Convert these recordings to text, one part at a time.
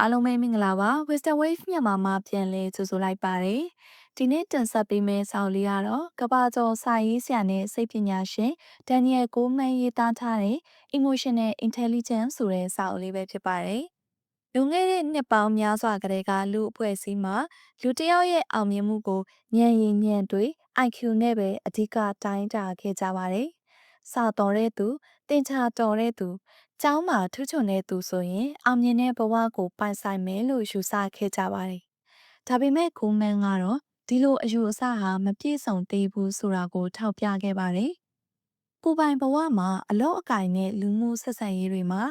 အားလုံးပဲမင်္ဂလာပါ Wisdom Wave မြန်မာမှာပြန်လည်ကြိုဆိုလိုက်ပါတယ်ဒီနေ့တင်ဆက်ပေးမယ့်ဆောင်းလေးကတော့ကဘာကျော်စာရေးဆရာနဲ့စိတ်ပညာရှင်ဒန်နီယယ်ကိုမန်ရေးသားထားတဲ့ Emotional Intelligence ဆိုတဲ့စာအုပ်လေးပဲဖြစ်ပါတယ်လွန်ခဲ့တဲ့နှစ်ပေါင်းများစွာကတည်းကလူအဖွဲ့အစည်းမှာလူတစ်ယောက်ရဲ့အောင်မြင်မှုကိုဉာဏ်ရည်ဉာဏ်တွေ IQ နဲ့ပဲအဓိကတိုင်းတာခဲ့ကြပါတယ်စာတော်တဲ့သူတင်ချာတော်တဲ့သူ ကျောင်းမှာထူးချွန်တဲ့သူဆိုရင်အောင်မြင်တဲ့ဘဝကိုပိုင်ဆိုင်မယ်လို့ယူဆခဲ့ကြပါတယ်။ဒါပေမဲ့ကိုမန်ကတော့ဒီလိုအယူအဆဟာမပြည့်စုံသေးဘူးဆိုတာကို ထောက်ပြခဲ့ပါတယ်။ကိုပိုင်ဘဝမှာအလော့အကင်နဲ့လူမှုဆက်ဆံရေးတွေမှာ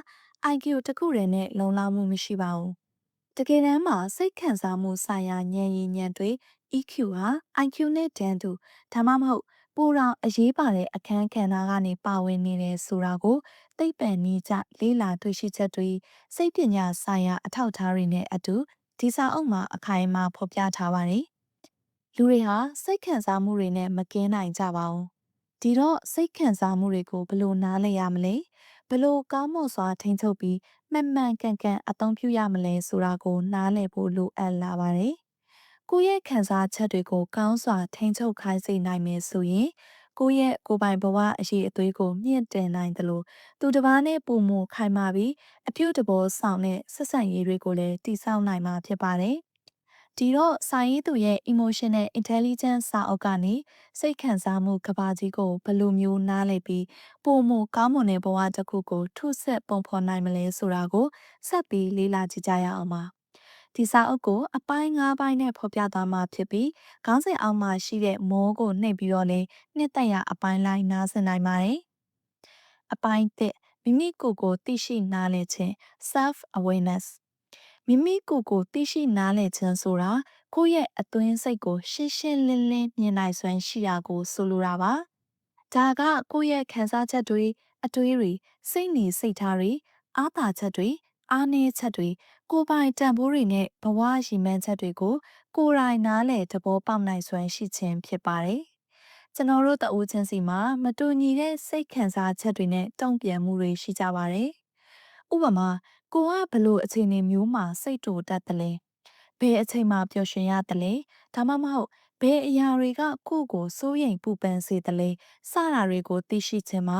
IQ တစ်ခုတည်းနဲ့လုံလောက်မှုမရှိပါဘူး။တကယ်တမ်းမှာစိတ်ခံစားမှုဆိုင်ရာဉာဏ်ရည်ဉာဏ်တွေ EQ ဟာ IQ နဲ့တန်းတူဒါမှမဟုတ် ပိုတော့အရေးပါတဲ့အခန်းကဏ္ဍကနေပါဝင်နေတယ်ဆိုတာကိုသိပ္ပံနည်းကျလေးလာတွေ့ရှိချက်တွေစိတ်ပညာဆိုင်ရာအထောက်အထားတွေနဲ့အတူဒီစာအုပ်မှာအခိုင်အမာဖော်ပြထားပါတယ်။လူတွေဟာစိတ်ခံစားမှုတွေနဲ့မကင်းနိုင်ကြပါဘူး။ဒီတော့စိတ်ခံစားမှုတွေကိုဘယ်လိုနားလည်ရမလဲ။ဘယ်လိုကောင်းမွန်စွာထိန်းချုပ်ပြီးမှန်မှန်ကန်ကန်အသုံးပြုရမလဲဆိုတာကိုနားလည်ဖို့လိုအပ်လာပါတယ်။ ကိုယ့်ရဲ့ခံစားချက်တွေကိုကောင်းစွာထိန်းချုပ်ခိုင်းစေနိုင်မယ်ဆိုရင်ကိုယ့်ရဲ့ကိုယ်ပိုင်ဘဝအရေးအသွေးကိုမြင့်တင်နိုင်သလိုသူတစ်ပါးနဲ့ပုံမှုခိုင်မာပြီးအပြုတ်တဘောဆောင်တဲ့ဆက်ဆံရေးတွေကိုလည်းတည်ဆောက်နိုင်မှာဖြစ်ပါတယ်။ဒီတော့စာရေးသူရဲ့ emotional intelligence စာအုပ်ကနေစိတ်ခံစားမှုကဘာကြီးကိုဘယ်လိုမျိုးနားလည်ပြီးပုံမှုကောင်းမွန်တဲ့ဘဝတစ်ခုကိုထုဆက်ပုံဖော်နိုင်မလဲဆိုတာကိုဆက်ပြီးလေ့လာကြည့်ကြရအောင်ပါ။ ဒီစာအုပ်ကိုအပိုင်း၅ပိုင်းနဲ့ဖော်ပြသွားမှာဖြစ်ပြီးခေါင်းစဉ်အောက်မှာရှိတဲ့မိုးကိုနှိပ်ပြီးတော့လည်းနှစ်သက်ရအပိုင်းလိုက်နားဆင်နိုင်ပါတယ်။အပိုင်း၁မိမိကိုယ်ကိုသိရှိနားလည်ခြင်း self awareness မိမိကိုယ်ကိုသိရှိနားလည်ခြင်းဆိုတာကိုယ့်ရဲ့အသွင်စိတ်ကိုရှင်းရှင်းလင်းလင်းမြင်နိုင်စွမ်းရှိတာကိုဆိုလိုတာပါ။ဒါကကိုယ့်ရဲ့ခံစားချက်တွေအတွေးတွေစိတ်နေစိတ်ထားတွေအားသာချက်တွေအားနည်းချက်တွေ ကိုယ်ပိုင်တန်ဖိုးတွေနဲ့ဘဝရည်မှန်းချက်တွေကိုကိုယ်တိုင်နားလည်သဘောပေါက်နိုင်စွမ်းရှိခြင်းဖြစ်ပါတယ်။ကျွန်တော်တို့တဦးချင်းစီမှာမတူညီတဲ့စိတ်ခံစားချက်တွေနဲ့တုံ့ပြန်မှုတွေရှိကြပါတယ်။ဥပမာကိုကဘလို့အခြေအနေမျိုးမှာစိတ်တူတတ်တယ်လဲ။ဘယ်အချိန်မှာပျော်ရွှင်ရတယ်လဲ။ဒါမှမဟုတ်ဘယ်အရာတွေကကိုယ့်ကိုစိုးရိမ်ပူပန်စေတယ်လဲ။စတာတွေကိုသိရှိခြင်းမှာ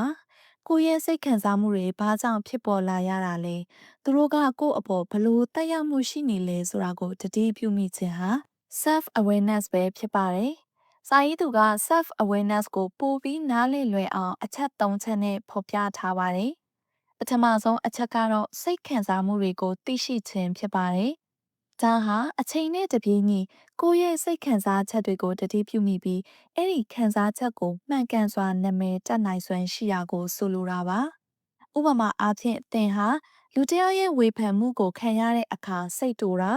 ကိုယ့်ရဲ့စိတ်ခံစားမှုတွေဘာကြောင့်ဖြစ်ပေါ်လာရတာလဲသူတို့ကကိုယ့်အပေါ်ဘလို့တက်ရောက်မှုရှိနေလဲဆိုတာကိုတတိပြုမိခြင်းဟာ self awareness ပဲဖြစ်ပါတယ်စာရေးသူက self awareness ကိုပိုပြီးနားလည်လွယ်အောင်အချက်၃ချက်နဲ့ဖော်ပြထားပါတယ်ပထမဆုံးအချက်ကတော့စိတ်ခံစားမှုတွေကိုသိရှိခြင်းဖြစ်ပါတယ် ဒါဟာအချိန်နဲ့တပြေးညီကိုယ့်ရဲ့စိတ်ခံစားချက်တွေကိုတတိပြုမိပြီးအဲ့ဒီခံစားချက်ကိုမှန်ကန်စွာနာမည်တက်နိုင်စွမ်းရှိရာကိုဆိုလိုတာပါဥပမာအားဖြင့်သင်ဟာလူတစ်ယောက်ရဲ့ဝေဖန်မှုကိုခံရတဲ့အခါစိတ်တူတာ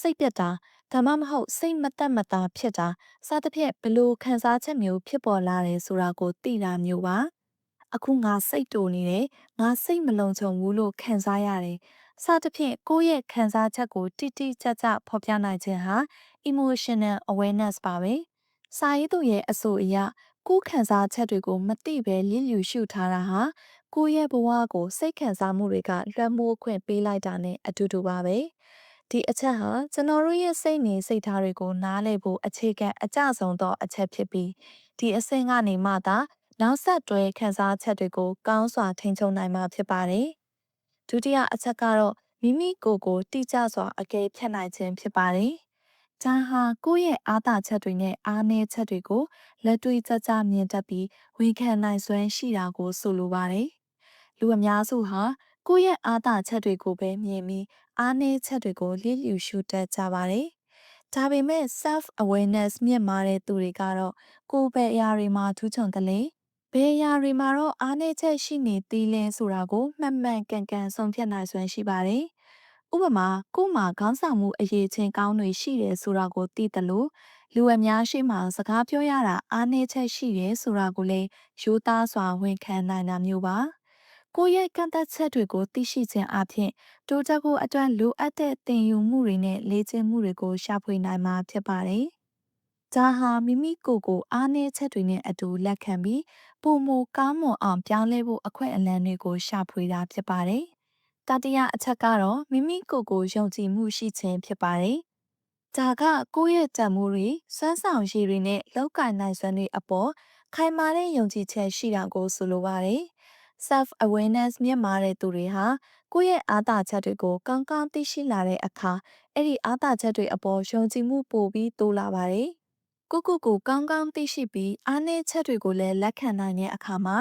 စိတ်ပြက်တာဒါမှမဟုတ်စိတ်မသက်မသာဖြစ်တာစသဖြင့်ဘလို့ခံစားချက်မျိုးဖြစ်ပေါ်လာတယ်ဆိုတာကိုသိတာမျိုးပါအခုငါစိတ်တူနေတယ်ငါစိတ်မလုံခြုံဘူးလို့ခံစားရတယ် စသဖြင့်ကိုယ့်ရဲ့ခံစားချက်ကိုတိတိကျကျဖော်ပြနိုင်ခြင်းဟာ emotional awareness ပါပဲ။စာရေးသူရဲ့အဆိုအရကိုယ်ခံစားချက်တွေကိုမသိဘဲလျစ်လျူရှုထားတာဟာကိုယ့်ရဲ့ဘဝကိုစိတ်ခံစားမှုတွေကလွှမ်းမိုးခွင့်ပေးလိုက်တာနဲ့အတူတူပါပဲ။ဒီအချက်ဟာကျွန်တော်တို့ရဲ့စိတ်နေစိတ်ထားတွေကိုနားလည်ဖို့အခြေခံအကျဆုံးသောအချက်ဖြစ်ပြီးဒီအဆင့်ကနေမှသာနောက်ဆက်တွဲခံစားချက်တွေကိုကောင်းစွာထိန်းချုပ်နိုင်မှာဖြစ်ပါတယ်။ ဒုတိယအချက်ကတော့မိမိကိုယ်ကိုတိကျစွာအကဲဖြတ်နိုင်ခြင်းဖြစ်ပါတယ်။ဒါဟာကိုယ့်ရဲ့အားသာချက်တွေနဲ့အားနည်းချက်တွေကိုလက်တွေ့ကျကျမြင်တတ်ပြီးဝန်ခံနိုင်စွမ်းရှိတာကိုဆိုလိုပါတယ်။လူအများစုဟာကိုယ့်ရဲ့အားသာချက်တွေကိုပဲမြင်ပြီးအားနည်းချက်တွေကိုလျစ်လျူရှုတတ်ကြပါတယ်။ဒါပေမဲ့ self awareness မြင့်မားတဲ့သူတွေကတော့ကိုယ်ပဲအရာတွေမှာထူးချွန်တယ်လေ ဘယ်အရာတွေမှာတော့အားနည်းချက်ရှိနေသေးလဲဆိုတာကိုမှန်မှန်ကန်ကန်ဆုံးဖြတ်နိုင်စွမ်းရှိပါတယ်။ဥပမာကို့မှာခေါင်းဆောင်မှုအရေးချင်းကောင်းတွေရှိတယ်ဆိုတာကိုသိတယ်လို့လူအများရှိမှစကားပြောရတာအားနည်းချက်ရှိတယ်ဆိုတာကိုလည်းရိုးသားစွာဝန်ခံနိုင်တာမျိုးပါ။ကိုယ့်ရဲ့ကန့်သက်ချက်တွေကိုသိရှိခြင်းအပြင်တိုးတက်ဖို့အတွက်လိုအပ်တဲ့သင်ယူမှုတွေနဲ့လေ့ကျင့်မှုတွေကိုရှာဖွေနိုင်မှာဖြစ်ပါတယ်။ ဒါဟာမိမိကိုယ်ကိုအားနည်းချက်တွေနဲ့အတူလက်ခံပြီးပုံမကောင်းမွန်အောင်ပြောင်းလဲဖို့အခွင့်အလမ်းတွေကိုရှာဖွေတာဖြစ်ပါတယ်။တတိယအချက်ကတော့မိမိကိုယ်ကိုယုံကြည်မှုရှိခြင်းဖြစ်ပါတယ်။ဒါကကိုယ့်ရဲ့တန်မိုးတွေစွမ်းဆောင်ရည်တွေနဲ့လောက်ကင်နိုင်စွမ်းတွေအပေါ်ခိုင်မာတဲ့ယုံကြည်ချက်ရှိတာကိုဆိုလိုပါတယ်။ self awareness မြင့်မားတဲ့သူတွေဟာကိုယ့်ရဲ့အားသာချက်တွေကိုကောင်းကောင်းသိရှိလာတဲ့အခါအဲ့ဒီအားသာချက်တွေအပေါ်ယုံကြည်မှုပိုပြီးတိုးလာပါတယ်။ ကိုကိုကိုကောင်းကောင်းသိရှိပြီးအားနည်းချက်တွေကိုလည်းလက်ခံနိုင်တဲ့အခါမှာ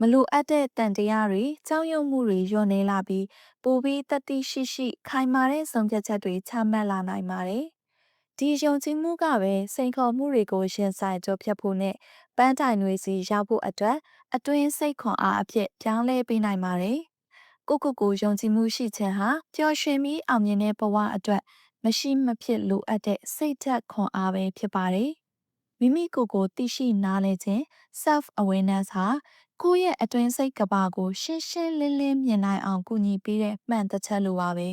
မလိုအပ်တဲ့တန်တရားတွေကြောက်ရွံ့မှုတွေညှော့နေလာပြီးပိုပြီးတတိရှိရှိ ခိုင်မာတဲ့ဆုံးဖြတ်ချက်တွေချမှတ်လာနိုင်ပါတယ်။ဒီယုံကြည်မှုကပဲစိန်ခေါ်မှုတွေကိုရင်ဆိုင်ကြဖြတ်ဖို့နဲ့ပန်းတိုင်တွေစီရောက်ဖို့အတွက်အတွင်းစိတ်ခွန်အားအဖြစ်ပြောင်းလဲပေးနိုင်ပါတယ်။ကိုကိုကိုယုံကြည်မှုရှိခြင်းဟာပျော်ရွှင်ပြီးအောင်မြင်တဲ့ဘဝအတွက်မရှိမဖြစ်လိုအပ်တဲ့စိတ်ဓာတ်ခွန်အားပဲဖြစ်ပါတယ်။ မိမိကိုယ်ကိုသိရှိနားလည်ခြင်း self awareness ဟာကိုယ့်ရဲ့အတွင်းစိတ်ကဘာကို ရှင်းရှင်းလင်းလင်းမြင်နိုင်အောင်ကူညီပေးတဲ့မှန်တစ်ချက်လိုပါပဲ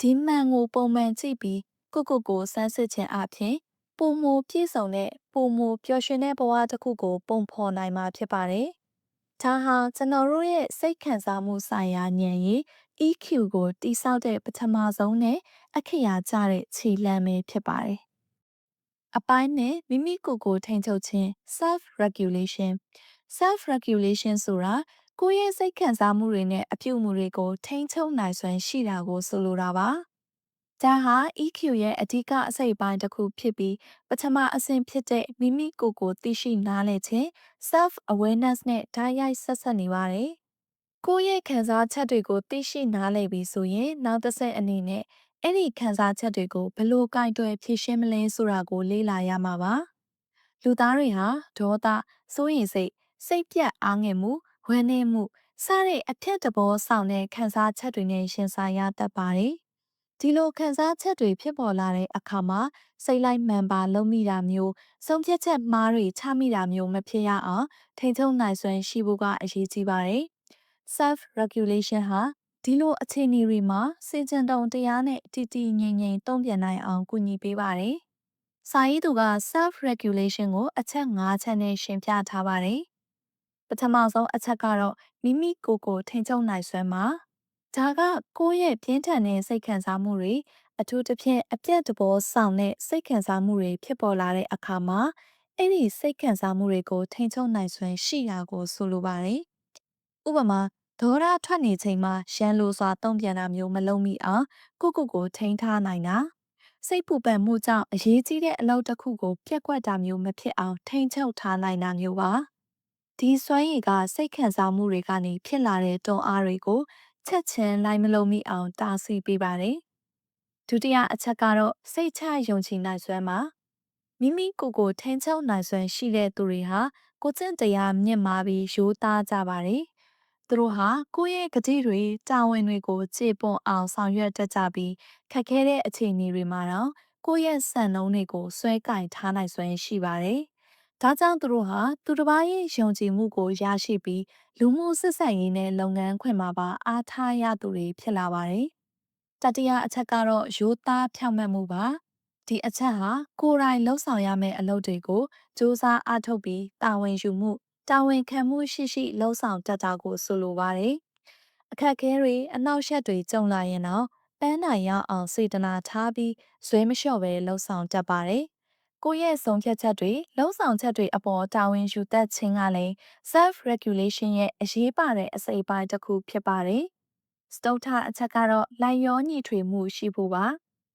ဒီမှန်ကိုပုံမှန်ကြည့်ပြီးကိုကိုကိုစမ်းစစ်ခြင်းအပြင်ပုံမပြည့်စုံတဲ့ပုံမပျော်ရွှင်တဲ့ဘဝတစ်ခုကို ပုံဖော်နိုင်မှာဖြစ်ပါတယ်ဒါဟာကျွန်တော်တို့ရဲ့စိတ်ခံစားမှုဆိုင်ရာဉာဏ်ရည် EQ ကိုတိဆောက်တဲ့ပထမဆုံးနဲ့အခရာကျတဲ့ခြေလှမ်းပဲဖြစ်ပါတယ် အပိုင်းနဲ့မိမိကိုယ်ကိုထိန်းချုပ်ခြင်း self regulation self regulation ဆိုတာကိုယ့်ရဲ့စိတ်ခံစားမှုတွေနဲ့အပြုအမူတွေကိုထိန်းချုပ်နိုင်စွမ်းရှိတာကိုဆိုလိုတာပါဒါဟာ EQ ရဲ့အဓိကအစိတ်အပိုင်းတစ်ခုဖြစ်ပြီးပထမအဆင့်ဖြစ်တဲ့မိမိကိုယ်ကိုသိရှိနားလည်ခြင်း self awareness နဲ့ဓာတ်ရိုက်ဆက်ဆက်နေပါတယ်ကိုယ့်ရဲ့ခံစားချက်တွေကိုသိရှိနားလည်ပြီးဆိုရင် နောက်တစ်ဆင့်အနေနဲ့ အဲ့ဒီခံစားချက်တွေကိုဘယ်လိုကင်တွယ်ဖြေရှင်းမလဲဆိုတာကို လေ့လာရမှာပါလူသားတွေဟာဒေါသစိုးရိမ်စိတ်စိတ်ပြတ်အားငယ်မှုဝမ်းနည်းမှုစတဲ့အထက်တဘောဆောင်တဲ့ခံစားချက်တွေနဲ့ရှင်ဆိုင်ရတတ်ပါတယ်။ဒီလိုခံစားချက်တွေဖြစ်ပေါ်လာတဲ့အခါမှာစိတ်လိုက်မှန်ပါလုံးမိတာမျိုးဆုံးဖြတ်ချက်မှားတွေချမိတာမျိုးမဖြစ်ရအောင်ထိန်းချုပ်နိုင်စွမ်းရှိဖို့ကအရေးကြီးပါတယ်။ self regulation ဟာ ဒီလိုအခြေအနေတွေမှာစေချင်တုံတရားနဲ့တည်တည်ငြိမ်ငြိမ်တုံ့ပြန်နိုင်အောင်ကူညီပေးပါတယ်။စာရေးသူက self regulation ကိုအချက်၅ချက်နဲ့ရှင်းပြထားပါတယ်။ပထမဆုံးအချက်ကတော့မိမိကိုယ်ကိုထိန်းချုပ်နိုင်စွမ်းပါဒါကကိုယ့်ရဲ့ပြင်းထန်တဲ့စိတ်ခံစားမှုတွေအထူးသဖြင့်အပြတ်တဘောဆောင်တဲ့စိတ်ခံစားမှုတွေဖြစ်ပေါ်လာတဲ့အခါမှာအဲ့ဒီစိတ်ခံစားမှုတွေကိုထိန်းချုပ်နိုင်စွမ်းရှိတာကိုဆိုလိုပါတယ်ဥပမာ ဒေါရထွက်နေချိန်မှာရှမ်းလိုစွာတုံ့ပြန်တာမျိုးမလုပ်မိအောင်ကိုကိုကိုထိန်းထားနိုင်တာစိတ်ပူပန်မှုကြောင့်အရေးကြီးတဲ့အလုပ်တစ်ခုကိုပြက်ကွက်တာမျိုးမဖြစ်အောင်ထိန်းချုပ်ထားနိုင်တာမျိုးပါဒီစွမ်းရည်ကစိတ်ခံစားမှုတွေကနေဖြစ်လာတဲ့တွန်းအားတွေကိုချက်ချင်းလိုက်မလုံးမိအောင်တားဆီးပေးပါတယ်။ဒုတိယအချက်ကတော့စိတ်ချယုံကြည်နိုင်စွမ်းပါမိမိကိုယ်ကိုထိန်းချုပ်နိုင်စွမ်းရှိတဲ့သူတွေဟာကိုကျင့်တရားမြင့်မားပြီးရိုးသားကြပါတယ်။ သူတို့ဟာကိုယ့်ရဲ့ဂတိတွေတာဝန်တွေကိုခြေပွန်အောင်ဆောင်ရွက်တတ်ကြပြီးခက်ခဲတဲ့အခြေအနေတွေမှာတော့ကိုယ့်ရဲ့စံနှုန်းတွေကိုဆွဲကင်ထားနိုင်စွမ်းရှိပါတယ်။ဒါကြောင့်သူတို့ဟာသူတစ်ပါးရဲ့ယုံကြည်မှုကိုရရှိပြီးလူမှုဆက်ဆံရေးနဲ့လုပ်ငန်းခွင်မှာပါအားထားရသူတွေဖြစ်လာပါတယ်။တတိယအချက်ကတော့ရိုးသားဖြောင့်မတ်မှုပါ။ဒီအချက်ဟာကိုယ်တိုင်လှုပ်ဆောင်ရမယ့်အလုပ်တွေကိုစူးစမ်းအားထုတ်ပြီးတာဝန်ယူမှု တာဝန်ခံမှုရှိရှိလှုပ်ဆောင်တတ်တာကိုဆိုလိုပါတယ်။အခက်အခဲတွေအနောက်ရှက်တွေကြုံလာရင်တော့ပန်းနိုင်ရအောင်စေတနာထားပြီးဇွဲမလျှော့ပဲလှုပ်ဆောင်တတ်ပါတယ်။ကိုယ့်ရဲ့ဆုံးဖြတ်ချက်တွေလှုံ့ဆော်ချက်တွေအပေါ်တာဝန်ယူတတ်ခြင်းကလည်း self regulation ရဲ့အရေးပါတဲ့အစိပ်ပိုင်းတစ်ခုဖြစ်ပါတယ်။စတုထအချက်ကတော့လိုက်ရောညီထွေမှုရှိဖို့ပါ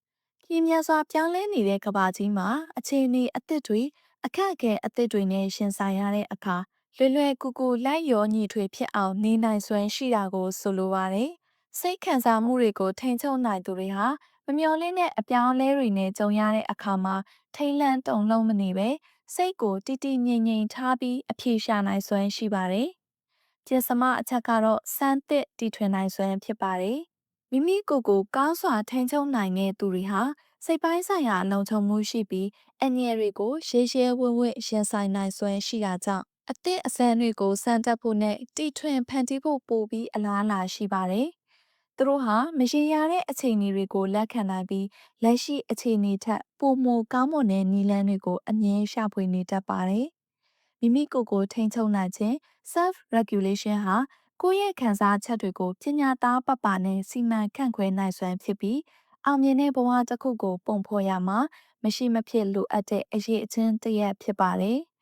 ။ပြင်းများစွာပြောင်းလဲနေတဲ့ကဘာကြီးမှာအခြေအနေအသစ်တွေအခက်အခဲအသစ်တွေနဲ့ရှင်ဆိုင်ရတဲ့အခါ လွယ်လွယ်ကူကူလိုက်ရောညီထွေဖြစ်အောင်နေနိုင်စွမ်းရှိတာကိုဆိုလိုပါတယ်။စိတ်ခံစားမှုတွေကိုထိန်းချုပ်နိုင်သူတွေဟာမမျော်လင့်တဲ့အပြောင်းအလဲတွေနဲ့ကြုံရတဲ့အခါမှာထိတ်လန့်တုန်လှုပ်မနေပဲစိတ်ကိုတည်တည်ငြိမ်ငြိမ်ထားပြီးအပြေရှာနိုင်စွမ်းရှိပါတယ်။ပြင်စမအချက်ကတော့စမ်းသစ်တည်ထွင်နိုင်စွမ်းဖြစ်ပါတယ်။မိမိကိုယ်ကိုကောင်းစွာထိန်းချုပ်နိုင်တဲ့သူတွေဟာစိတ်ပိုင်းဆိုင်ရာလုံခြုံမှုရှိပြီးအငြင်းတွေကိုရေရှည်ဝင့်ဝင့်ရင်ဆိုင်နိုင်စွမ်းရှိတာကြောင့် အသည့်အစမ်းတွေကိုစမ်းသပ်ဖို့နဲ့တည်ထွင်ဖန်တီးဖို့ပိုပြီးအလားအလာရှိပါတယ်။သူတို့ဟာမရေရာတဲ့အခြေအနေတွေကိုလက်ခံနိုင်ပြီးလက်ရှိအခြေအနေထက်ပိုမိုကောင်းမွန်တဲ့နည်းလမ်းတွေကိုအမြဲရှာဖွေနေတတ်ပါတယ်။မိမိကိုယ်ကိုထိန်းချုပ်နိုင်ခြင်း self regulation ဟာကိုယ့်ရဲ့ခံစားချက်တွေကိုပညာသားပပနဲ့စီမံခန့်ခွဲနိုင်စွမ်းဖြစ်ပြီးအောင်မြင်တဲ့ဘဝတစ်ခုကိုပုံဖော်ရမှာမရှိမဖြစ်လိုအပ်တဲ့အရေးအချင်းတစ်ရက်ဖြစ်ပါတယ်။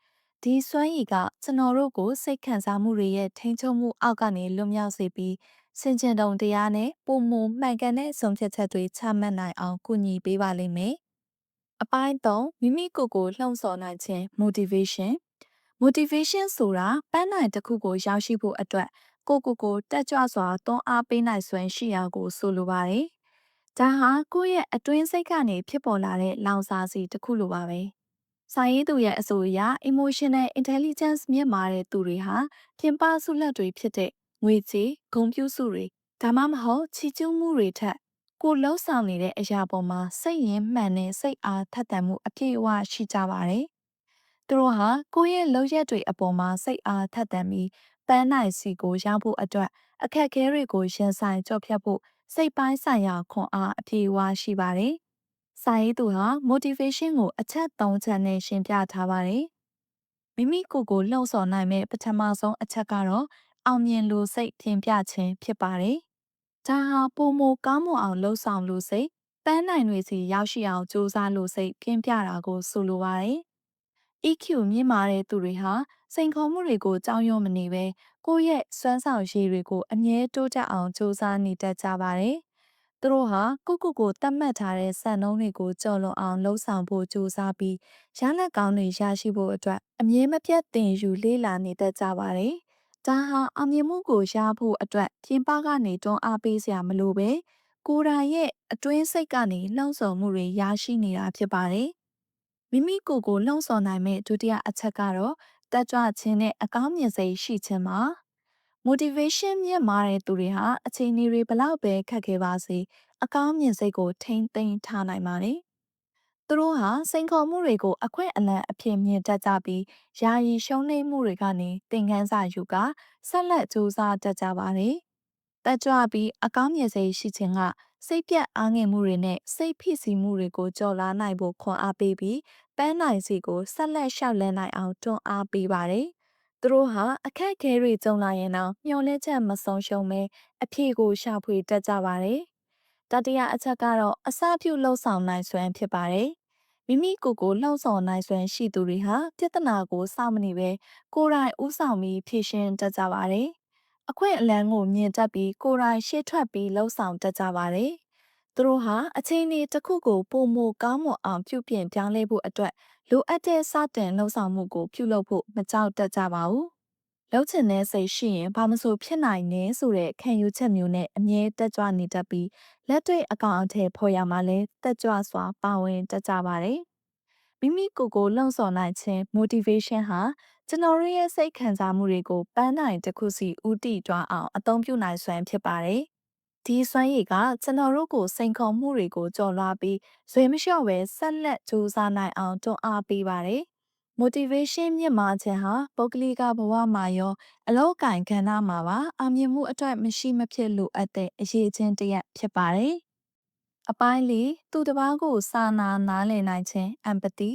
ဒီစွမ်းရည်ကကျွန်တော်တို့ကိုစိတ်ခံစားမှုတွေရဲ့ထိန်းချုပ်မှုအောက်ကနေလွတ်မြောက်စေပြီးစင်ကြင်တုံတရားနဲ့ပုံမမှန်ကန်တဲ့ဆုံးဖြတ်ချက်တွေချမှတ်နိုင်အောင်ကူညီပေးပါလိမ့်မယ်။အပိုင်း3မိမိကိုယ်ကိုလှုံ့ဆော်နိုင်ခြင်း motivation motivation ဆိုတာပန်းနိုင်တစ်ခုကိုရောက်ရှိဖို့အတွက်ကိုကိုကိုတက်ကြွစွာတွန်းအားပေးနိုင်စွမ်းရှိရာကိုဆိုလိုပါတယ်။ဒါဟာကိုယ့်ရဲ့အတွင်းစိတ်ကနေဖြစ်ပေါ်လာတဲ့လောင်စာစီတစ်ခုလိုပါပဲ။ စာရေးသူရဲ့အဆိုအရ emotional intelligence မြင့်မာတဲ့သူတွေဟာပြင်ပဆုလက်တွေဖြစ်တဲ့ငွေကြေးဂုဏ်ပြုစုတွေဒါမှမဟုတ်ချီးကျူးမှုတွေထက်ကိုလှုပ်ဆောင်နေတဲ့အရာပေါ်မှာစိတ်ရင်းမှန်တဲ့စိတ်အားထက်သန်မှုအပြည့်အဝရှိကြပါတယ်။သူတို့ဟာကိုယ့်ရဲ့လှုပ်ရက်တွေအပေါ်မှာစိတ်အားထက်သန်ပြီးပန်းနိုင်စီကိုရောက်ဖို့အတွက်အခက်အခဲတွေကိုရင်ဆိုင်ကြော့ဖြတ်ဖို့စိတ်ပိုင်းဆိုင်ရာခွန်အားအပြည့်အဝရှိပါတယ်။ စာရေးသူဟာ motivation ကိုအချက်၃ချက်နဲ့ရှင်းပြထားပါတယ်။မိမိကိုယ်ကိုလှုံ့ဆော်နိုင်မဲ့ပထမဆုံးအချက်ကတော့အောင်မြင်လိုစိတ်ထင်ပြခြင်းဖြစ်ပါတယ်။ဒါဟာပုံမကောင်းမွန်အောင်လှုံ့ဆော်လိုစိတ်ပန်းနိုင်တွေစီရောက်ရှိအောင်စူးစမ်းလိုစိတ်ပြင်းပြတာကိုဆိုလိုပါတယ်။ EQ မြင့်မာတဲ့သူတွေဟာစိန်ခေါ်မှုတွေကိုကြောက်ရွံ့မနေဘဲကိုယ့်ရဲ့စွမ်းဆောင်ရည်တွေကိုအမြဲတိုးတက်အောင်စူးစမ်းနေတတ်ကြပါတယ်။ သူတို့ဟာကိုကိုကိုတတ်မှတ်ထားတဲ့စံနှုန်းတွေကိုကြော်လွန်အောင်လှုံ့ဆော်ဖို့ကြိုးစားပြီးရလက်ကောင်းတွေရရှိဖို့အတွက်အမြဲမပြတ်သင်ယူလေ့လာနေတတ်ကြပါတယ်။ဒါဟာအောင်မြင်မှုကိုရဖို့အတွက်ပြင်ပကနေတွန်းအားပေးစရာမလိုပဲကိုယ်တိုင်ရဲ့အတွင်းစိတ်ကနေလှုံ့ဆော်မှုတွေရရှိနေတာဖြစ်ပါတယ်။မိမိကိုယ်ကိုလှုံ့ဆော်နိုင်မဲ့ဒုတိယအချက်ကတော့တက်ကြွခြင်းနဲ့အကောင်းမြင်စိတ်ရှိခြင်းပါ motivation မြင့်မားတဲ့သူတွေဟာအခြေအနေတွေဘလောက်ပဲခက်ခဲပါစေအကောင်းမြင်စိတ်ကိုထိမ့်သိမ်းထားနိုင်ပါတယ်သူတို့ဟာစိန်ခေါ်မှုတွေကိုအခွင့်အလမ်းအဖြစ်မြင်တတ်ကြပြီးယာယီရှုံးနိမ့်မှုတွေကနေသင်ခန်းစာယူကာဆက်လက်ကြိုးစားတတ်ကြပါတယ်တက်ကြွပြီးအကောင်းမြင်စိတ်ရှိခြင်းကစိတ်ပြတ်အားငယ်မှုတွေနဲ့စိတ်ဖိစီးမှုတွေကိုကြော်လာနိုင်ဖို့ခွန်အားပေးပြီးပန်းနိုင်စီကိုဆက်လက်လျှောက်လန်းနိုင်အောင်တွန်းအားပေးပါတယ်။ သူတို့ဟာအခက်အခဲတွေကြုံလာရင်တော့မျှော်လင့်ချက်မဆုံးရှုံးပဲအဖြေကိုရှာဖွေတတ်ကြပါတယ်။တတိယအချက်ကတော့အစပြုလှုပ်ဆောင်နိုင်စွမ်းဖြစ်ပါတယ်။မိမိကိုယ်ကိုလှုံ့ဆော်နိုင်စွမ်းရှိသူတွေဟာပြဿနာကိုစောင့်မနေပဲကိုယ်တိုင်ဥဆောင်ပြီးဖြေရှင်းတတ်ကြပါတယ်။အခွင့်အလမ်းကိုမြင်တတ်ပြီးကိုယ်တိုင်ရှေ့ထွက်ပြီးလှုပ်ဆောင်တတ်ကြပါတယ်။သူတို့ဟာအချိန်ဒီတစ်ခုကိုပုံမကောင်းမွန်အောင်ပြုပြင်ပြောင်းလဲဖို့အတွက် လိုအပ်တဲ့စတင်လှုပ်ဆောင်မှုကိုပြုလုပ်ဖို့မကြောက်တတ်ကြပါဘူး။လှုပ်ချင်တဲ့စိတ်ရှိရင်ဘာမဆိုဖြစ်နိုင်နေဆိုတဲ့ခံယူချက်မျိုးနဲ့အမြဲတက်ကြွနေတတ်ပြီးလက်တွေ့အကောင့်အထည်ဖော်ရမှာလဲတက်ကြွစွာပါဝင်တတ်ကြပါတယ်။မိမိကိုယ်ကိုလှုံ့ဆော်နိုင်ခြင်း motivation ဟာကျွန်တော်တို့ရဲ့စိတ်ခံစားမှုတွေကိုပန်းနိုင်တစ်ခုစီဥတီတွားအောင်အသုံးပြုနိုင်စွမ်းဖြစ်ပါတယ်။ ဒီစွမ်းရည်ကကျွန်တော်တို့ကိုစိန်ခေါ်မှုတွေကိုကြော်လွှားပြီးဇွေမလျှော့ပဲဆက်လက်ကြိုးစားနိုင်အောင်တွန်းအားပေးပါတယ်။ motivation မြင့်မားခြင်းဟာပုဂ္ဂလိကဘဝမှာရောအလောက်ကင်ကဏ္ဍမှာပါအောင်မြင်မှုအတွက်မရှိမဖြစ်လိုအပ်တဲ့အရေးချင်းတစ်ရပ်ဖြစ်ပါတယ်။အပိုင်းလေးသူတစ်ပါးကိုစာနာနားလည်နိုင်ခြင်း empathy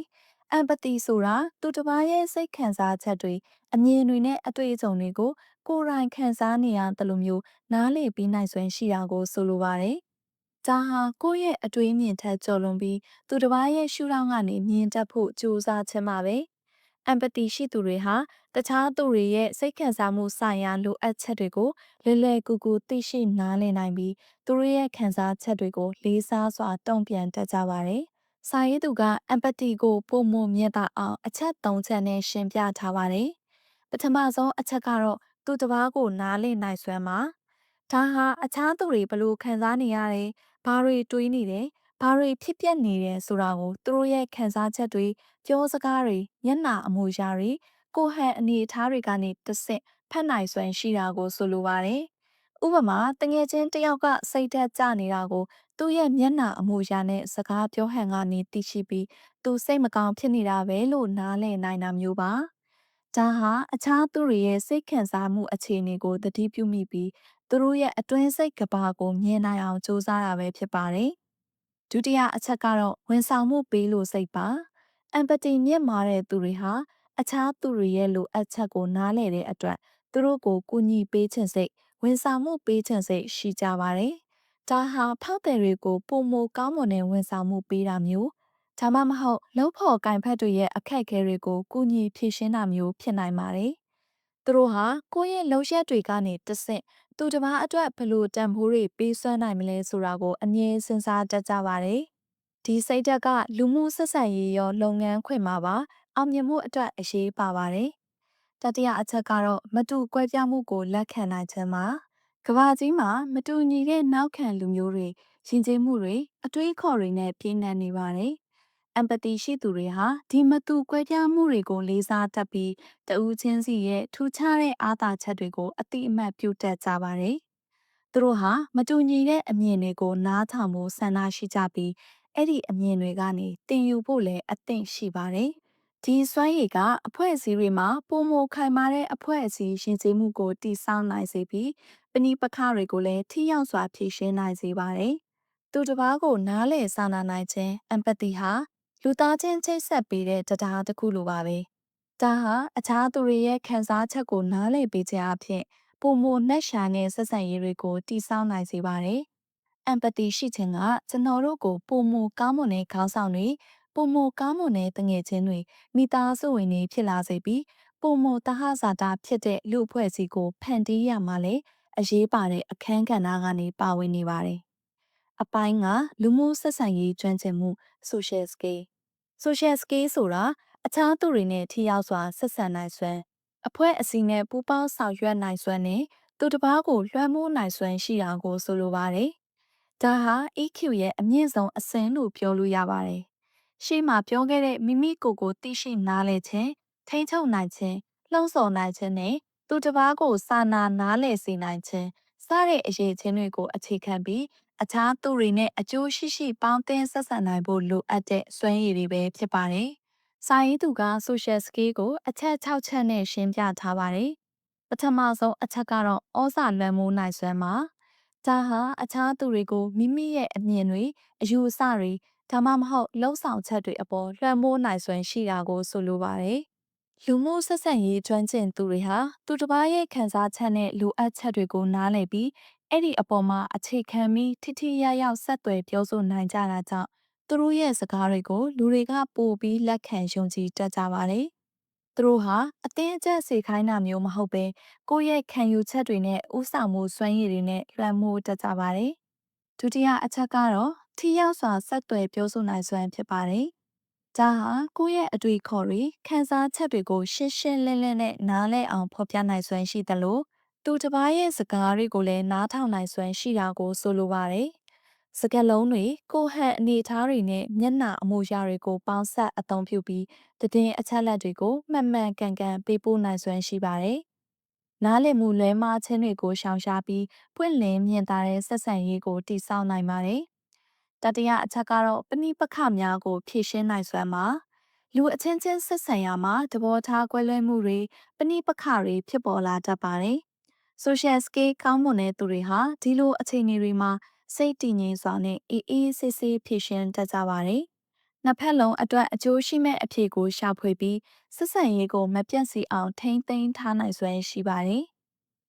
empathy ဆိုတာသူတစ်ပါးရဲ့စိတ်ခံစားချက်တွေအမြင်တွေနဲ့အတွေ့အကြုံတွေကို ကိုယ်တိုင်ခံစားနေရတယ်လို့မျိုးနားလည်ပြီးနိုင်စွမ်းရှိတာကိုဆိုလိုပါတယ်။ဒါဟာကိုယ့်ရဲ့အတွေးမြင်ထက်ကျော်လွန်ပြီးသူတစ်ပါးရဲ့ရှုထောင့်ကနေမြင်တတ်ဖို့ကြိုးစားခြင်းပါပဲ။ empathy ရှိသူတွေဟာတခြားသူတွေရဲ့စိတ်ခံစားမှုဆိုင်ရာလိုအပ်ချက်တွေကိုလွယ်လွယ်ကူကူသိရှိနားလည်နိုင်ပြီးသူတို့ရဲ့ခံစားချက်တွေကိုလေးစားစွာတုံ့ပြန်တတ်ကြပါတယ်။စာရေးသူက empathy ကိုပုံမမြတ်တာအောင်အချက်၃ချက်နဲ့ရှင်းပြထားပါတယ်။ပထမဆုံးအချက်ကတော့ သူတစ်ပါးကိုနားလည်နိုင်စွမ်းပါ။ဒါဟာအခြားသူတွေဘလို့ခံစားနေရတယ်၊ဘာတွေတွေးနေတယ်၊ဘာတွေဖြစ်ပျက်နေတယ်ဆိုတာကိုသူတို့ရဲ့ခံစားချက်တွေပြောစကားတွေမျက်နှာအမူအရာတွေကိုဟန်အနေအထားတွေကနေတဆင့်ဖတ်နိုင်စွမ်းရှိတာကိုဆိုလိုပါတယ်။ဥပမာတငယ်ချင်းတယောက်ကစိတ်သက်ကြနေတာကိုသူ့ရဲ့မျက်နှာအမူအရာနဲ့စကားပြောဟန်ကနေသိရှိပြီးသူစိတ်မကောင်းဖြစ်နေတာပဲလို့နားလည်နိုင်တာမျိုးပါ။ ဒါဟာအခြားသူတွေရဲ့စိတ်ခံစားမှုအခြေအနေကိုသတိပြုမိပြီးသူတို့ရဲ့အတွင်းစိတ်ကဘာကိုမြင်နိုင်အောင်စူးစမ်းတာပဲဖြစ်ပါတယ်။ဒုတိယအချက်ကတော့ဝန်ဆောင်မှုပေးလို့စိတ်ပါ။ empathy မြင့်မာတဲ့သူတွေဟာအခြားသူတွေရဲ့လိုအပ်ချက်ကိုနားလည်တဲ့အတွက်သူတို့ကိုကူညီပေးခြင်းစိတ်ဝန်ဆောင်မှုပေးခြင်းစိတ်ရှိကြပါတယ်။ဒါဟာဖောက်တယ်တွေကိုပုံမကောင်းမွန်တဲ့ဝန်ဆောင်မှုပေးတာမျိုး ဒါမှမဟုတ်လုံဖို့ကင်ဖက်တွေရဲ့အခက်အခဲတွေကိုကူညီဖြေရှင်းတာမျိုးဖြစ်နိုင်ပါတယ်။သူတို့ဟာကိုယ့်ရဲ့လုံရက်တွေကနေတဆင့်သူတစ်ပါးအတွက်ဘလို့တန်ဖိုးတွေပေးစွမ်းနိုင်မလဲဆိုတာကိုအမြဲစဉ်းစားတတ်ကြပါတယ်။ဒီစိတ်ဓာတ်ကလူမှုဆက်ဆံရေးရောလုပ်ငန်းခွင်မှာပါအောင်မြင်မှုအတွက်အရေးပါပါတယ်။တတိယအချက်ကတော့မတူကွဲပြားမှုကိုလက်ခံနိုင်ခြင်းပါ။ကဘာကြီးမှာမတူညီတဲ့နောက်ခံလူမျိုးတွေရှင်ကျေးမှုတွေအတွေးခေါ်တွေနဲ့ပြည့်နှံ့နေပါတယ်။ empathy ရှိသူတွေဟာဒီမတူကွဲပြားမှုတွေကိုလေးစားတတ်ပြီးတဦးချင်းစီရဲ့ထူးခြားတဲ့အားသာချက်တွေကိုအတိအမှတ်ပြုတတ်ကြပါတယ်။သူတို့ဟာမတူညီတဲ့အမြင်တွေကိုနားထောင်ဖို့ဆန္ဒရှိကြပြီးအဲ့ဒီအမြင်တွေကနေတင်ယူဖို့လည်းအသင့်ရှိပါတယ်။ဒီစွမ်းရည်ကအဖွဲ့အစည်းတွေမှာပုံမခိုင်မာတဲ့အဖွဲ့အစည်းရှင်ကျေးမှုကိုတည်ဆောက်နိုင်စေပြီးပဏိပခတွေကိုလည်းထိရောက်စွာဖြေရှင်းနိုင်စေပါတယ်။သူတစ်ပါးကိုနားလည်စာနာနိုင်ခြင်း empathy ဟာ လူသားချင်းချိတ်ဆက်ပေးတဲ့တရားတစ်ခုလိုပါပဲ။ဒါဟာအခြားသူတွေရဲ့ခံစားချက်ကိုနားလည်ပေးခြင်းအဖြစ်ပုံမနှက်ရှာတဲ့ဆက်ဆံရေးတွေကိုတည်ဆောက်နိုင်စေပါတယ်။ empathy ရှိခြင်းကကျွန်တော်တို့ကိုပုံမကောင်းမွန်တဲ့ခေါင်းဆောင်တွေပုံမကောင်းမွန်တဲ့တငယ်ချင်းတွေမိသားစုဝင်တွေဖြစ်လာစေပြီးပုံမတဟဇာတာဖြစ်တဲ့လူအဖွဲ့အစည်းကိုဖန်တီးရမှာလေအရေးပါတဲ့အခန်းကဏ္ဍကနေပါဝင်နေပါတယ်။ အပိုင်းကလူမှုဆက်ဆံရေးကျွမ်းကျင်မှု social skill social skill ဆိုတာအခြားသူတွေနဲ့ထိရောက်စွာဆက်ဆံနိုင်စွမ်းအဖွဲ့အစည်းနဲ့ပူးပေါင်းဆောင်ရွက်နိုင်စွမ်းနဲ့သူတစ်ပါးကိုလွှမ်းမိုးနိုင်စွမ်းရှိတာကိုဆိုလိုပါတယ်။ဒါဟာ EQ ရဲ့အမြင့်ဆုံးအဆင့်လို့ပြောလို့ရပါတယ်။ရှေ့မှာပြောခဲ့တဲ့မိမိကိုယ်ကိုသိရှိနားလည်ခြင်းထိန်းချုပ်နိုင်ခြင်းလှုံ့ဆော်နိုင်ခြင်းနဲ့သူတစ်ပါးကိုစာနာနားလည်စေနိုင်ခြင်းစတဲ့အရေးချင်းတွေကိုအခြေခံပြီး အခြားသူတွေနဲ့အကျိုးရှိရှိပေါင်းသင်းဆက်ဆံနိုင်ဖို့လိုအပ်တဲ့စွမ်းရည်တွေပဲဖြစ်ပါတယ်။စာရေးသူက social skill ကိုအချက်6ချက်နဲ့ရှင်းပြထားပါတယ်။ပထမဆုံးအချက်ကတော့ဩဇာလွှမ်းမိုးနိုင်စွမ်းပါ။ဒါဟာအခြားသူတွေကိုမိမိရဲ့အမြင်တွေအယူအဆတွေဒါမှမဟုတ်လှုပ်ဆောင်ချက်တွေအပေါ်လွှမ်းမိုးနိုင်စွမ်းရှိတာကိုဆိုလိုပါတယ်။ လူမှုဆက်ဆံရေးကျွမ်းကျင်သူတွေဟာသူတစ်ပါးရဲ့ခံစားချက်နဲ့လိုအပ်ချက်တွေကိုနားလည်ပြီးအဲ့ဒီအပေါ်မှာအခြေခံပြီးထိထိရရောက်ဆက်သွယ်ပြောဆိုနိုင်ကြတာကြောင့်သူတို့ရဲ့စကားတွေကိုလူတွေကပိုပြီးလက်ခံယုံကြည်တတ်ကြပါတယ်။သူတို့ဟာအတင်းအကျပ်စေခိုင်းတာမျိုးမဟုတ်ဘဲကိုယ့်ရဲ့ခံယူချက်တွေနဲ့ဥဆောင်မှုစွမ်းရည်တွေနဲ့လွှမ်းမိုးတတ်ကြပါတယ်။ဒုတိယအချက်ကတော့ထိရောက်စွာဆက်သွယ်ပြောဆိုနိုင်စွမ်းဖြစ်ပါတယ်။ ဒါဟာကိုယ့်ရဲ့အတွေ့အခေါ်တွေခံစားချက်တွေကိုရှင်းရှင်းလင်းလင်းနဲ့နားလည်အောင်ဖော်ပြနိုင်စွမ်းရှိသလိုသူတစ်ပါးရဲ့စကားတွေကိုလည်းနားထောင်နိုင်စွမ်းရှိတာကိုဆိုလိုပါတယ်။စကားလုံးတွေကိုဟန်အနေအထားတွေနဲ့မျက်နှာအမူအရာတွေကိုပေါင်းဆက်အသုံးပြုပြီးတည်င်းအချက်လက်တွေကိုမှန်မှန်ကန်ကန်ပေးပို့နိုင်စွမ်းရှိပါတယ်။နားလည်မှုလွဲမှားခြင်းတွေကိုရှောင်ရှားပြီးပွင့်လင်းမြင်သာတဲ့ဆက်ဆံရေးကိုတည်ဆောက်နိုင်ပါတယ်။ တတိယအချက်ကတော့ပဏိပခများကိုဖြည့်ရှင်းနိုင်စွမ်းပါလူအချင်းချင်းဆက်ဆံရမှာသဘောထားကွဲလွဲမှုတွေပဏိပခတွေဖြစ်ပေါ်လာတတ်ပါတယ် social skill ကောင်းမွန်တဲ့သူတွေဟာဒီလိုအခြေအနေတွေမှာစိတ်တည်ငြိမ်စွာနဲ့အေးအေးဆေးဆေးဖြည့်ရှင်းတတ်ကြပါတယ်နှစ်ဖက်လုံးအတွက်အကျိုးရှိမဲ့အဖြေကိုရှာဖွေပြီးဆက်ဆံရေးကိုမပြတ်စီအောင်ထိမ့်သိမ်းထားနိုင်စွမ်းရှိပါတယ်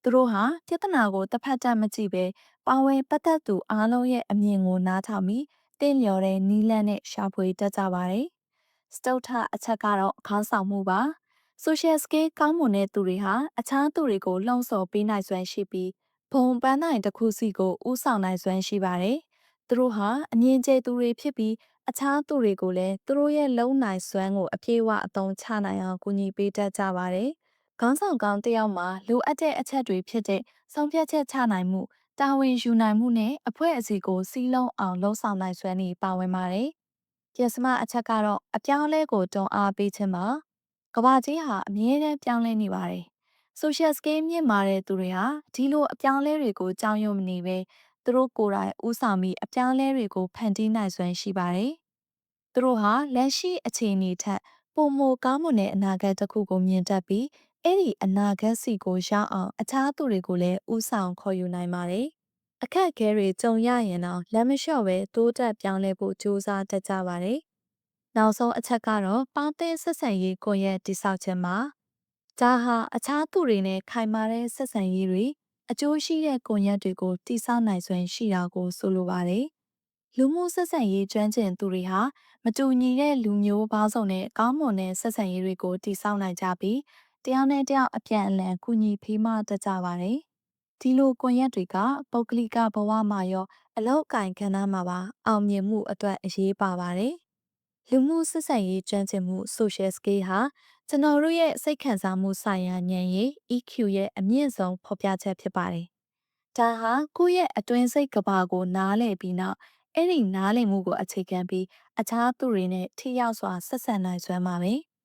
သူတို့ဟာပြဿနာကိုတစ်ဖက်တက်မကြည့်ပဲပါဝင်ပတ်သက်သူအားလုံးရဲ့အမြင်ကိုနားထောင်ပြီးတင့်လျော်တဲ့နီးလန်းနဲ့ရှာဖွေတတ်ကြပါတယ်။စတုထအချက်ကတော့ခေါင်းဆောင်မှုပါ။ social skill ကောင်းမွန်တဲ့သူတွေဟာအခြားသူတွေကိုလှုံ့ဆော်ပေးနိုင်စွမ်းရှိပြီးဘုံပန်းနိုင်တစ်ခုစီကိုဥဆောင်နိုင်စွမ်းရှိပါတယ်။သူတို့ဟာအမြင်ကျသူတွေဖြစ်ပြီးအခြားသူတွေကိုလည်းသူတို့ရဲ့လုံနိုင်စွမ်းကိုအပြည့်အဝအသုံးချနိုင်အောင်ကူညီပေးတတ်ကြပါတယ်။ ခေါင်းဆောင်ကောင်းတယောက်မှာလိုအပ်တဲ့အချက်တွေဖြစ်တဲ့ဆုံးဖြတ်ချက်ချနိုင်မှုတာဝန်ယူနိုင်မှုနဲ့အဖွဲ့အစည်းကိုစီးလုံးအောင်လှုံ့ဆော်နိုင်စွမ်းတွေပါဝင်ပါတယ်။ပြင်စမအချက်ကတော့အပြောင်းလဲကိုတွန်းအားပေးခြင်းပါ။ကဘာကြီးဟာအမြဲတမ်းပြောင်းလဲနေပါတယ်။ social skill မြင့်မာတဲ့သူတွေဟာဒီလိုအပြောင်းလဲတွေကိုကြောင်းရွံ့မနေပဲသူတို့ကိုယ်တိုင်ဥဆောင်ပြီးအပြောင်းလဲတွေကိုဖန်တီးနိုင်စွမ်းရှိပါတယ်။သူတို့ဟာလက်ရှိအခြေအနေထက်ပုံမကောင်းမွန်တဲ့အနာဂတ်တစ်ခုကိုမြင်တတ်ပြီး အဲ့ဒီအနာဂတ်စီကိုရောက်အောင်အခြားသူတွေကိုလည်းဥဆောင်ခေါ်ယူနိုင်ပါတယ်။အခက်အခဲတွေကြုံရရင်တော့လက်မလျှော့ပဲတိုးတက်ပြောင်းလဲဖို့ကြိုးစားတတ်ကြပါတယ်။နောက်ဆုံးအချက်ကတော့ပေါင်းသင်းဆက်ဆံရေးကိုရဲ့တိဆောက်ခြင်းမှာဒါဟာအခြားသူတွေနဲ့ခိုင်မာတဲ့ဆက်ဆံရေးတွေအကျိုးရှိတဲ့ကွန်ရက်တွေကိုတည်ဆောက်နိုင်စွမ်းရှိတာကိုဆိုလိုပါတယ်။လူမှုဆက်ဆံရေးကျွမ်းကျင်သူတွေဟာမတူညီတဲ့လူမျိုးပေါင်းစုံနဲ့ကောင်းမွန်တဲ့ဆက်ဆံရေးတွေကိုတည်ဆောက်နိုင်ကြပြီး တယောက်နဲ့တယောက်အပြန်အလှန်ကူညီဖေးမတတ်ကြပါတယ်။ဒီလိုကွန်ရက်တွေကပုဂ္ဂလိကဘဝမှာရောအလောက်ကင်ကဏ္ဍမှာပါအောင်မြင်မှုအတွက်အရေးပါပါတယ်။လူမှုဆက်ဆံရေးကျွမ်းကျင်မှု social skill ဟာကျွန်တော်တို့ရဲ့စိတ်ခံစားမှုဆိုင်ရာဉာဏ်ရည် EQ ရဲ့အမြင့်ဆုံးဖော်ပြချက်ဖြစ်ပါတယ်။ဒါဟာကိုယ့်ရဲ့အတွင်းစိတ်ကဘာကိုနားလည်ပြီးနောက်အဲ့ဒီနားလည်မှုကိုအခြေခံပြီးအခြားသူတွေနဲ့ထိရောက်စွာဆက်ဆံနိုင်စွမ်းပါပဲ။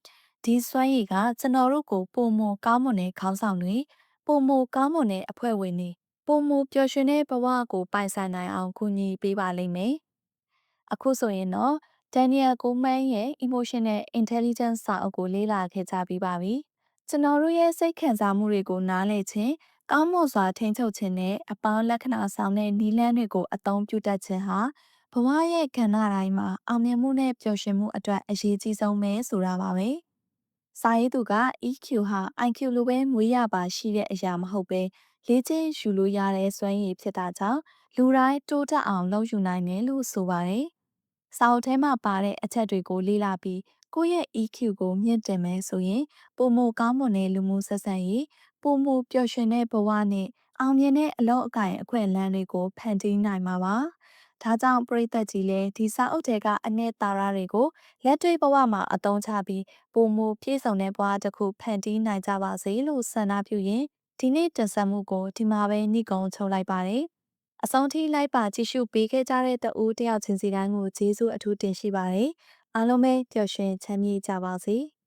ဒီစွမ်းရည်ကကျွန်တော်တို့ကိုပုံမကောင်းမွန်တဲ့ခေါင်းဆောင်တွေပုံမကောင်းမွန်တဲ့အဖွဲ့ဝင်တွေပုံမပျော်ရွှင်တဲ့ဘဝကိုပိုင်ဆိုင်နိုင်အောင်ကူညီပေးပါလိမ့်မယ်။အခုဆိုရင်တော့ Daniel Goleman ရဲ့ Emotional Intelligence စာအုပ်ကိုလေ့လာခဲ့ကြပြီးပါပြီ။ကျွန်တော်တို့ရဲ့စိတ်ခံစားမှုတွေကိုနားလည်ခြင်းကောင်းမွန်စွာထိန်းချုပ်ခြင်းနဲ့အပေါင်းလက္ခဏာဆောင်တဲ့နည်းလမ်းတွေကိုအသုံးပြုတတ်ခြင်းဟာဘဝရဲ့ကဏ္ဍတိုင်းမှာအောင်မြင်မှုနဲ့ပျော်ရွှင်မှုအတွက်အရေးကြီးဆုံးပဲဆိုတာပါပဲ။ စာရေးသူက EQ ဟာ IQ လိုပဲမွေးရပါရှိတဲ့အရာမဟုတ်ပဲလေ့ကျင့်ယူလို့ရတဲ့စွမ်းရည်ဖြစ်တာကြောင့်လူတိုင်းတိုးတက်အောင်လုပ်ယူနိုင်တယ်လို့ဆိုပါတယ်။စာအုပ်ထဲမှာပါတဲ့အချက်တွေကိုလေ့လာပြီးကိုယ့်ရဲ့ EQ ကိုမြင့်တင်မယ်ဆိုရင်ပုံမကောင်းမွန်တဲ့လူမှုဆက်ဆံရေးပုံမပျော်ရွှင်တဲ့ဘဝနဲ့အောင်မြင်တဲ့အလုပ်အကင်အခွင့်အလမ်းတွေကိုဖန်တီးနိုင်မှာပါ။ ဒါကြောင့်ပရိသတ်ကြီးလည်းဒီစာအုပ်ထဲကအနှစ်သာရတွေကိုလက်တွေ့ဘဝမှာအသုံးချပြီးပုံမပြည့်စုံတဲ့ဘဝတစ်ခုဖန်တီးနိုင်ကြပါစေလို့ဆန္ဒပြုရင်ဒီနေ့တင်ဆက်မှုကိုဒီမှာပဲညှိကုံချုပ်လိုက်ပါတယ်။အဆုံးထိလိုက်ပါကြည့်ရှုပေးခဲ့ကြတဲ့တဦးတယောက်ချင်းစီတိုင်းကိုကျေးဇူးအထူးတင်ရှိပါတယ်။အားလုံးပဲပျော်ရွှင်ချမ်းမြေ့ကြပါစေ။